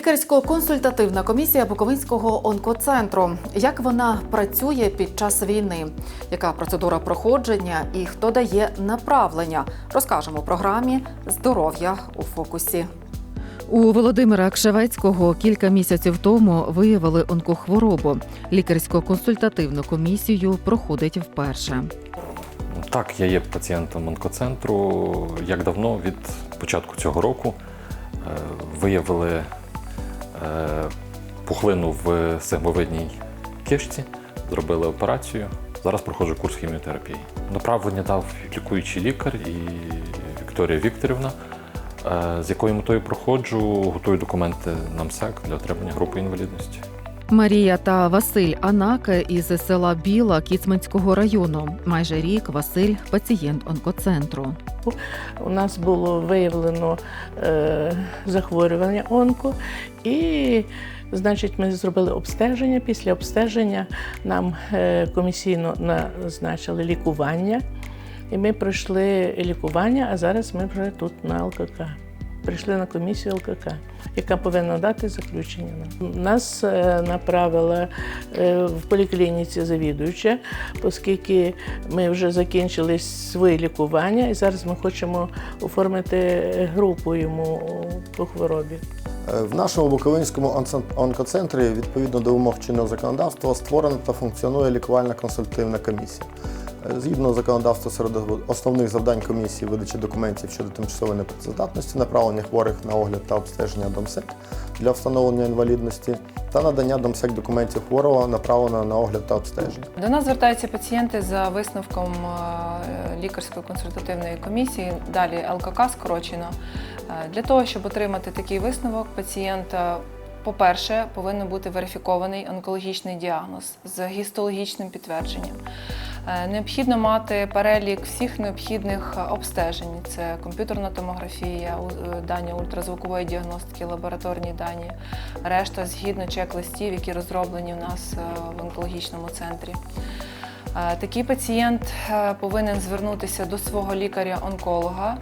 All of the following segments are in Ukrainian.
Лікарсько-консультативна комісія Буковинського онкоцентру. Як вона працює під час війни? Яка процедура проходження і хто дає направлення? Розкажемо у програмі Здоров'я у фокусі. У Володимира Кшевецького кілька місяців тому виявили онкохворобу. Лікарсько-консультативну комісію проходить вперше. Так, я є пацієнтом онкоцентру. Як давно від початку цього року е, виявили пухлину в сегмовидній кишці, зробили операцію. Зараз проходжу курс хіміотерапії. Направлення дав лікуючий лікар і Вікторія Вікторівна, е, з якою метою проходжу, готую документи на МСЕК для отримання групи інвалідності. Марія та Василь Анаке із села Біла Кіцманського району. Майже рік Василь пацієнт онкоцентру. У нас було виявлено е, захворювання онко, і значить, ми зробили обстеження. Після обстеження нам е, комісійно назначили лікування. І ми пройшли лікування, а зараз ми вже тут на ЛКК. Прийшли на комісію ЛКК, яка повинна дати заключення. Нас е, направила е, в поліклініці завідуюча, оскільки ми вже закінчили своє лікування, і зараз ми хочемо оформити групу йому по хворобі. Е, В нашому Буковинському онкоцентрі відповідно до вимог чинного законодавства створена та функціонує лікувальна консультативна комісія. Згідно законодавства серед основних завдань комісії видачі документів щодо тимчасової непрацездатності, направлення хворих на огляд та обстеження ДОМСЕК для встановлення інвалідності та надання ДОМСЕК документів хворого направлено на огляд та обстеження. До нас звертаються пацієнти за висновком е, лікарської консультативної комісії, далі ЛКК скорочено. Е, Для того, щоб отримати такий висновок, пацієнта, по-перше, повинен бути верифікований онкологічний діагноз з гістологічним підтвердженням. Е, Необхідно мати перелік всіх необхідних е, обстежень: це комп'ютерна томографія, е, дані ультразвукової діагностики, лабораторні дані, решта згідно чек-листів, які розроблені в нас в онкологічному центрі. Такий пацієнт повинен звернутися до свого лікаря-онколога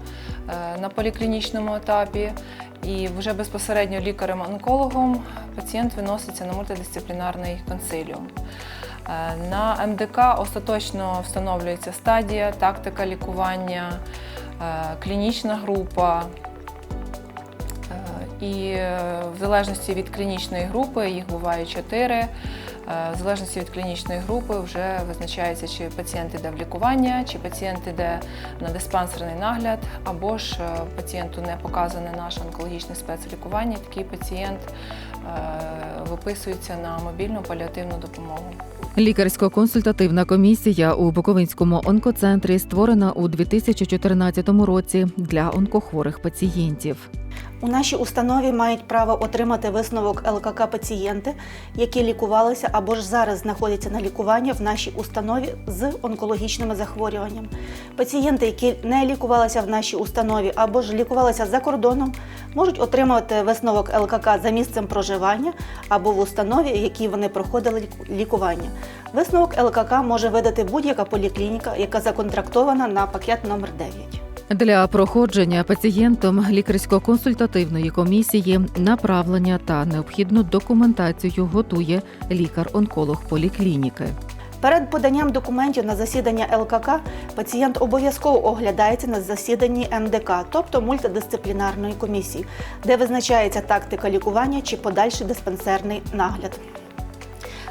на поліклінічному етапі, і вже безпосередньо лікарем-онкологом пацієнт виноситься на мультидисциплінарний консиліум. Е, На МДК остаточно встановлюється стадія, тактика лікування, е, клінічна група. Е, І в залежності від клінічної групи, їх буває чотири. Е, В залежності від клінічної групи вже визначається, чи пацієнт іде в лікування, чи пацієнт іде на диспансерний нагляд, або ж е, пацієнту не показане наше онкологічне спецлікування. Такий пацієнт е, виписується на мобільну паліативну допомогу. Лікарсько-консультативна комісія у Буковинському онкоцентрі створена у 2014 році для онкохворих пацієнтів. У нашій установі мають право отримати висновок ЛКК пацієнти, які лікувалися або ж зараз знаходяться на лікуванні в нашій установі з онкологічними захворюваннями. Пацієнти, які не лікувалися в нашій установі або ж лікувалися за кордоном, можуть отримати висновок ЛКК за місцем проживання або в установі, в якій вони проходили лікування. Висновок ЛКК може видати будь-яка поліклініка, яка законтрактована на пакет номер 9. Для проходження пацієнтом лікарсько-консультативної комісії направлення та необхідну документацію готує лікар-онколог поліклініки. Перед поданням документів на засідання ЛКК пацієнт обов'язково оглядається на засіданні МДК, тобто мультидисциплінарної комісії, де визначається тактика лікування чи подальший диспансерний нагляд.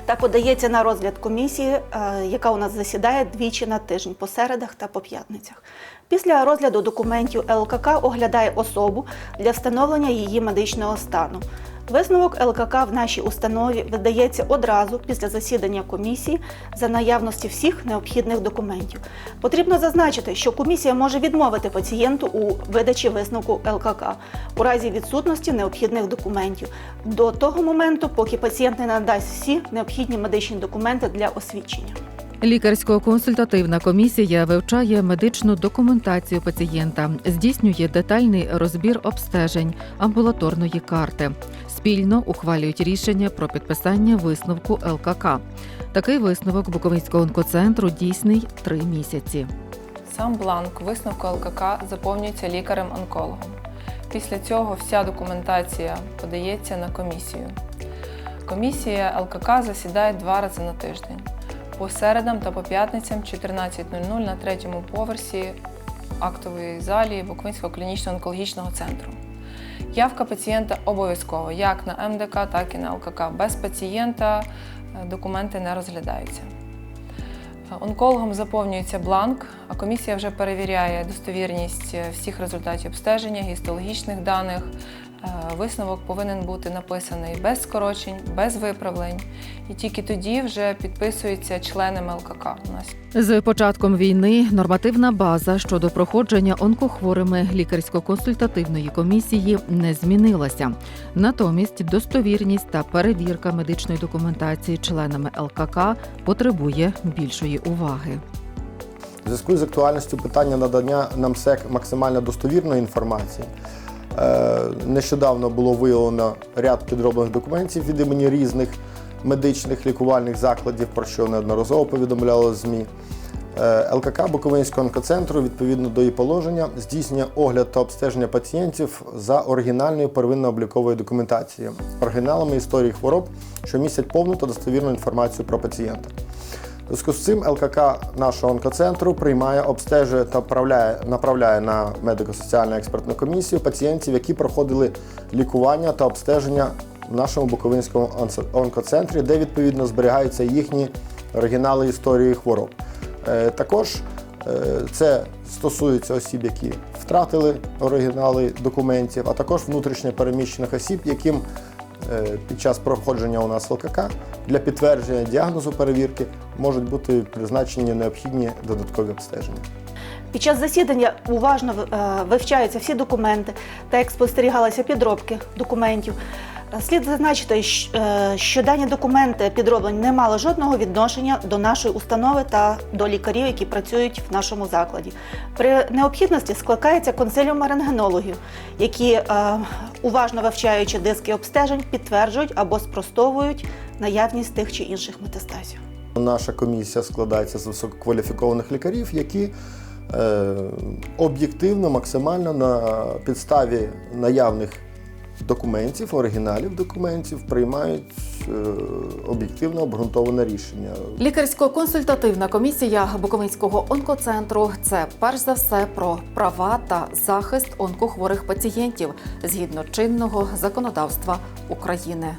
Та подається на розгляд комісії, е, яка у нас засідає двічі на тиждень по середах та по п'ятницях. Після розгляду документів ЛКК оглядає особу для встановлення її медичного стану. Висновок ЛКК в нашій установі видається одразу після засідання комісії за наявності всіх необхідних документів. Потрібно зазначити, що комісія може відмовити пацієнту у видачі висновку ЛКК у разі відсутності необхідних документів до того моменту, поки пацієнт не надасть всі необхідні медичні документи для освідчення. Лікарсько-консультативна комісія вивчає медичну документацію пацієнта, здійснює детальний розбір обстежень амбулаторної карти. Спільно ухвалюють рішення про підписання висновку ЛКК. Такий висновок Буковинського онкоцентру дійсний три місяці. Сам бланк висновку ЛКК заповнюється лікарем-онкологом. після цього вся документація подається на комісію. Комісія ЛКК засідає два рази на тиждень по середам та по п'ятницям 14.00 на третьому поверсі актової залі Буковинського клінічного онкологічного центру. Явка пацієнта обов'язково як на МДК, так і на ЛКК. Без пацієнта е, документи не розглядаються. Онкологом заповнюється бланк, а комісія вже перевіряє достовірність е, всіх результатів обстеження, гістологічних даних. Е, Висновок повинен бути написаний без скорочень, без виправлень, і тільки тоді вже підписується членами ЛКК. У нас З початком війни нормативна база щодо проходження онкохворими лікарсько-консультативної комісії не змінилася. Натомість достовірність та перевірка медичної документації членами ЛКК потребує більшої уваги. У зв'язку з актуальністю питання надання нам СЕК максимально достовірної інформації. Е, Нещодавно було виявлено ряд підроблених документів від імені різних медичних лікувальних закладів, про що неодноразово повідомляло ЗМІ. Е, ЛКК Буковинського онкоцентру відповідно до її положення здійснює огляд та обстеження пацієнтів за оригінальною первинно-обліковою документацією, оригіналами історії хвороб, що містять повну та достовірну інформацію про пацієнта. Зв'язку з цим ЛКК нашого онкоцентру приймає, обстежує та направляє, на медико-соціальну експертну комісію пацієнтів, які проходили лікування та обстеження в нашому Буковинському онкоцентрі, де відповідно зберігаються їхні оригінали історії хвороб. Е, Також е, це стосується осіб, які втратили оригінали документів, а також внутрішньо переміщених осіб, яким е, під час проходження у нас ЛКК для підтвердження діагнозу перевірки можуть бути призначені необхідні додаткові обстеження. Під час засідання уважно е, вивчаються всі документи та як спостерігалися підробки документів. Е, Слід зазначити, е, що дані документи підроблені не мали жодного відношення до нашої установи та до лікарів, які працюють в нашому закладі. При необхідності скликається консиліум рентгенологів, які, уважно вивчаючи диски обстежень, підтверджують або спростовують наявність тих чи інших метастазів. Наша комісія складається з висококваліфікованих лікарів, які е, об'єктивно, максимально на підставі наявних документів, оригіналів документів, приймають е, об'єктивно обґрунтоване рішення. Лікарсько-консультативна комісія Буковинського онкоцентру це перш за все про права та захист онкохворих пацієнтів згідно чинного законодавства України.